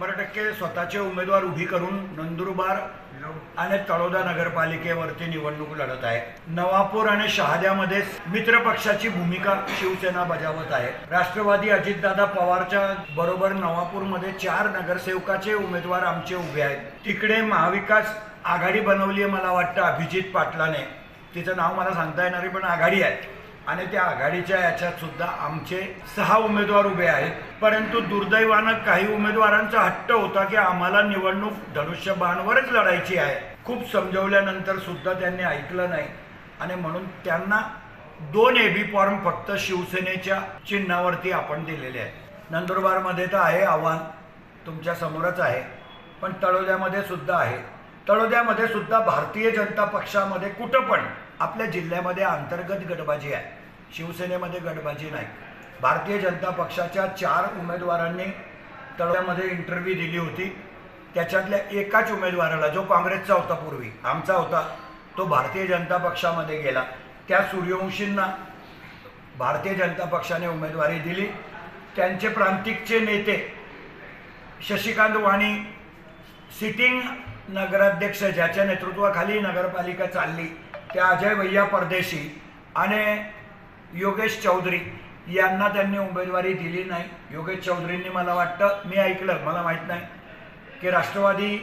शंभर टक्के स्वतःचे उमेदवार उभी करून नंदुरबार आणि तळोदा नगरपालिकेवरती निवडणूक लढत आहे. नवापूर आणि शहाद्यामध्ये मित्र पक्षाची भूमिका शिवसेना बजावत आहे. राष्ट्रवादी अजितदादा पवारच्या बरोबर नवापूरमध्ये चार नगरसेवकाचे उमेदवार आमचे उभे आहेत. तिकडे महाविकास आघाडी बनवली आहे मला वाटतं अभिजित पाटलाने. तिचं नाव मला सांगता येणार आहे पण आघाडी आहे आणि त्या आघाडीच्या याच्यात सुद्धा आमचे सहा उमेदवार उभे आहेत. परंतु दुर्दैवानं काही उमेदवारांचा हट्ट होता की आम्हाला निवडणूक धनुष्यबाणवरच लढायची आहे. खूप समजवल्यानंतर सुद्धा त्यांनी ऐकलं नाही. आणि म्हणून त्यांना दोन एबी फॉर्म फक्त शिवसेनेच्या चिन्हावरती आपण दिलेले आहेत. नंदुरबारमध्ये तर आहे आव्हान तुमच्या समोरच आहे. पण तळोद्यामध्ये सुद्धा आहे. तळोद्यामध्ये सुद्धा भारतीय जनता पक्षामध्ये कुठं पण आपल्या जिल्ह्यामध्ये अंतर्गत गटबाजी आहे. शिवसेनेमध्ये गटबाजी नाही. भारतीय जनता पक्षाच्या चार उमेदवारांनी तळ्यामध्ये इंटरव्ह्यू दिली होती. त्याच्यातल्या एकाच उमेदवाराला जो काँग्रेसचा होता पूर्वी आमचा होता तो भारतीय जनता पक्षामध्ये गेला. त्या सूर्यवंशींना भारतीय जनता पक्षाने उमेदवारी दिली. त्यांचे प्रांतिकचे नेते शशिकांत वाणी सिटिंग नगराध्यक्ष ज्याच्या नेतृत्वाखाली नगरपालिका चालली त्या अजय भैया परदेशी आणि योगेश चौधरी यांना त्यांनी उमेदवारी दिली नाही. योगेश चौधरींनी मला वाटतं मी ऐकलं मला माहीत नाही की राष्ट्रवादी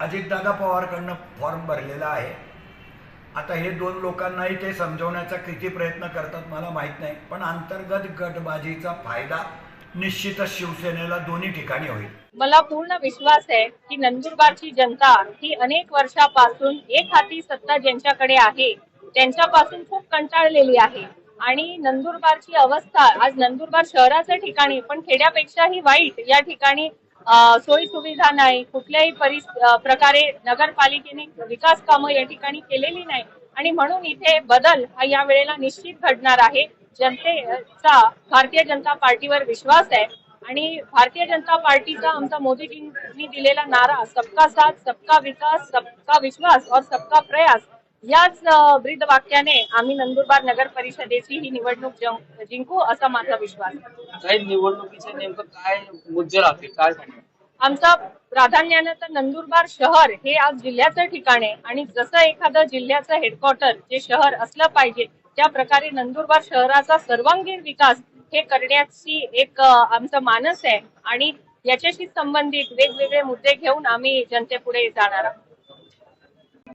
अजितदादा पवारकडनं फॉर्म भरलेला आहे. आता हे दोन लोकांनाही ते समजवण्याचा किती प्रयत्न करतात मला माहीत नाही पण अंतर्गत गटबाजीचा फायदा निश्चितच शिवसेनेला दोन्ही ठिकाणी होईल. मला पूर्ण विश्वास आहे की नंदुरबारची जनता ही अनेक वर्षापासून एक हाती सत्ता ज्यांच्याकडे आहे त्यांच्यापासून खूप कंटाळलेली आहे. आणि नंदुरबारची अवस्था आज नंदुरबार शहराच्या ठिकाणी पण खेड्यापेक्षाही वाईट या ठिकाणी सोयी सुविधा नाही कुठल्याही परिस प्रकारे नगरपालिकेने विकास कामं या ठिकाणी केलेली नाही. आणि म्हणून इथे बदल हा या वेळेला निश्चित घडणार आहे. जनतेचा भारतीय जनता पार्टीवर विश्वास आहे. आणि भारतीय जनता पार्टीचा आमचा मोदीजींनी दिलेला नारा सबका साथ सबका विकास सबका विश्वास और सबका प्रयास याच ब्रीद वाक्याने आम्ही नंदुरबार नगर परिषदेची ही निवडणूक जिंकू असा माझा विश्वास. निवडणुकीचे नेमकं काय मुद्दे राहतील? काय आमचा प्राधान्यानं तर नंदुरबार शहर हे आज जिल्ह्याचं ठिकाण आहे आणि जसं एखादं जिल्ह्याचं हेडक्वार्टर जे शहर असलं पाहिजे त्या प्रकारे नंदुरबार शहराचा सर्वांगीण विकास हे करण्याची एक आमचं मानस आहे आणि याच्याशी संबंधित वेगवेगळे मुद्दे घेऊन आम्ही जनतेपुढे जाणार आहोत.